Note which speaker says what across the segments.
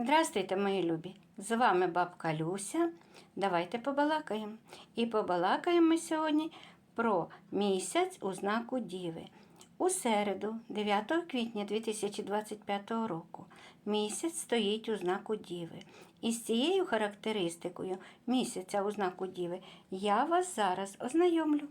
Speaker 1: Здравствуйте, мої любі! З вами бабка Люся. Давайте побалакаємо. І побалакаємо сьогодні про місяць у знаку Діви. У середу, 9 квітня 2025 року, місяць стоїть у знаку Діви. І з цією характеристикою місяця у знаку Діви я вас зараз ознайомлю.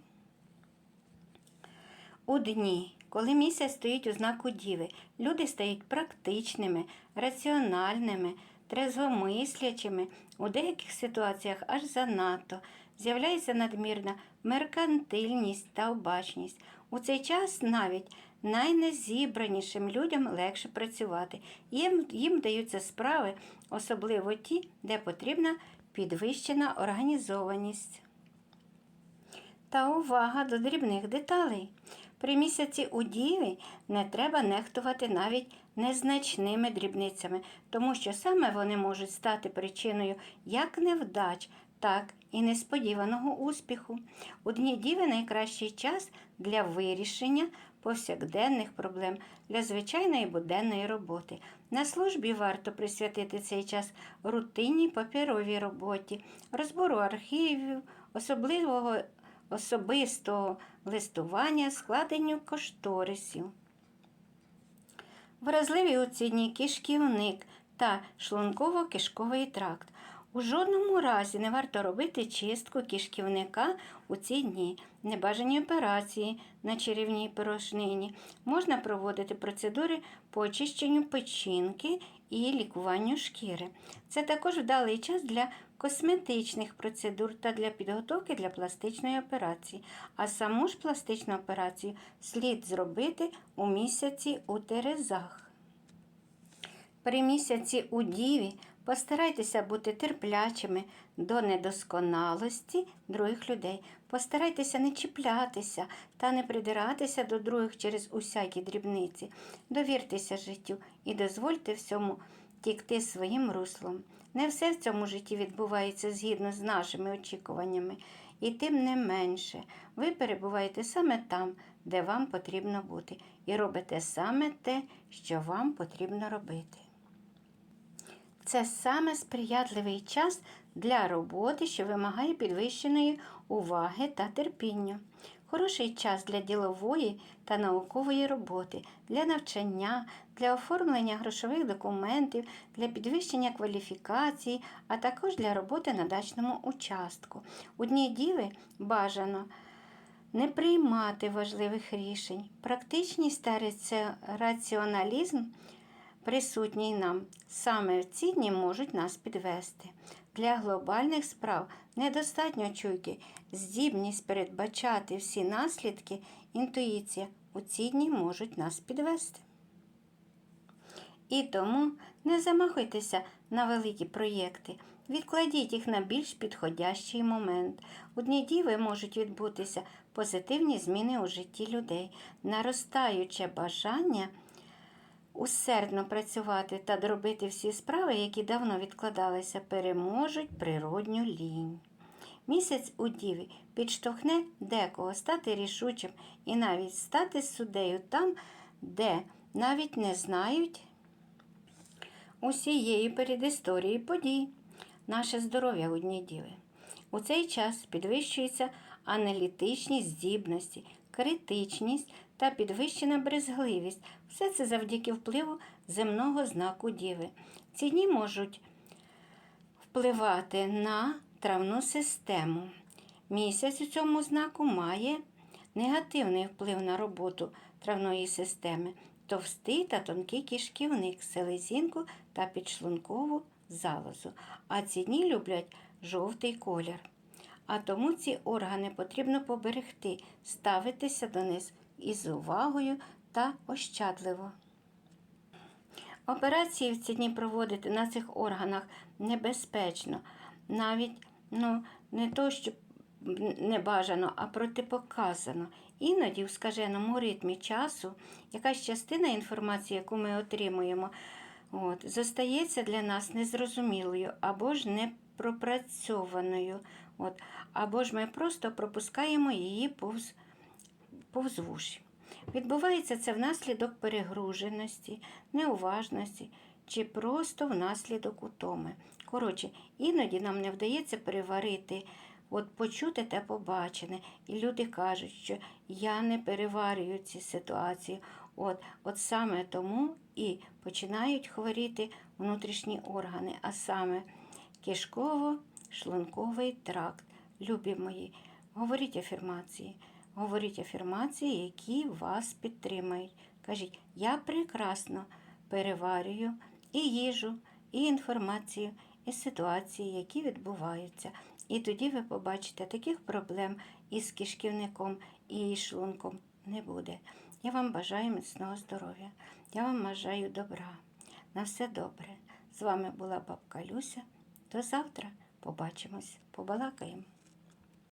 Speaker 1: У дні, коли місяць стоїть у знаку Діви, люди стають практичними, раціональними, трезвомислячими, у деяких ситуаціях аж занадто. З'являється надмірна меркантильність та обачність. У цей час навіть найнезібранішим людям легше працювати. Їм, їм даються справи, особливо ті, де потрібна підвищена організованість. Та увага до дрібних деталей. При місяці у діві не треба нехтувати навіть незначними дрібницями, тому що саме вони можуть стати причиною як невдач, так і несподіваного успіху. У дні діви найкращий час для вирішення повсякденних проблем, для звичайної буденної роботи. На службі варто присвятити цей час рутинній паперовій роботі, розбору архівів, особливого особистого листування, складенню кошторисів. Вразливі у кишківник та шлунково-кишковий тракт. У жодному разі не варто робити чистку кишківника у ці дні, небажані операції на черевній порожнині. Можна проводити процедури по очищенню печінки і лікуванню шкіри. Це також вдалий час для косметичних процедур та для підготовки для пластичної операції. А саму ж пластичну операцію слід зробити у місяці у Терезах. При місяці у Діві постарайтеся бути терплячими до недосконалості других людей. Постарайтеся не чіплятися та не придиратися до других через усякі дрібниці. Довіртеся життю і дозвольте всьому тікти своїм руслом. Не все в цьому житті відбувається згідно з нашими очікуваннями, і тим не менше ви перебуваєте саме там, де вам потрібно бути, і робите саме те, що вам потрібно робити. Це саме сприятливий час для роботи, що вимагає підвищеної уваги та терпіння. Хороший час для ділової та наукової роботи, для навчання, для оформлення грошових документів, для підвищення кваліфікації, а також для роботи на дачному участку. У дні діви бажано не приймати важливих рішень. Практичність та раціоналізм присутній нам, саме ці дні можуть нас підвести. Для глобальних справ недостатньо чуйки, здібність передбачати всі наслідки, інтуїція у ці дні можуть нас підвести. І тому не замахуйтеся на великі проєкти, відкладіть їх на більш підходящий момент. У дні діви можуть відбутися позитивні зміни у житті людей, наростаюче бажання усердно працювати та доробити всі справи, які давно відкладалися, переможуть природню лінь. Місяць у діві підштовхне декого стати рішучим і навіть стати суддею там, де навіть не знають усієї передісторії подій, наше здоров'я у дні діви. У цей час підвищується аналітичні здібності, критичність та підвищена брезгливість. Все це завдяки впливу земного знаку Діви. Ці дні можуть впливати на травну систему. Місяць у цьому знаку має негативний вплив на роботу травної системи, товстий та тонкий кишківник, селезінку та підшлункову залозу. А ці дні люблять жовтий колір. А тому ці органи потрібно поберегти, ставитися до них із увагою та ощадливо. Операції в ці дні проводити на цих органах небезпечно, навіть ну, не то, що не бажано, а протипоказано. Іноді в скаженому ритмі часу якась частина інформації, яку ми отримуємо, от, зостається для нас незрозумілою або ж непропрацьованою. От, Або ж ми просто пропускаємо її повз, повз вуші. Відбувається це внаслідок перегруженості, неуважності чи просто внаслідок утоми. Коротше, іноді нам не вдається переварити, от почути те побачене. І люди кажуть, що я не переварюю ці ситуації. От, от саме тому і починають хворіти внутрішні органи, а саме кишково-шлунковий тракт. Любі мої, говоріть афірмації, говоріть афірмації, які вас підтримають. Кажіть, я прекрасно переварюю і їжу, і інформацію, і ситуації, які відбуваються. І тоді ви побачите, таких проблем із кишківником і шлунком не буде. Я вам бажаю міцного здоров'я, я вам бажаю добра. На все добре. З вами була бабка Люся. До завтра побачимось, побалакаємо.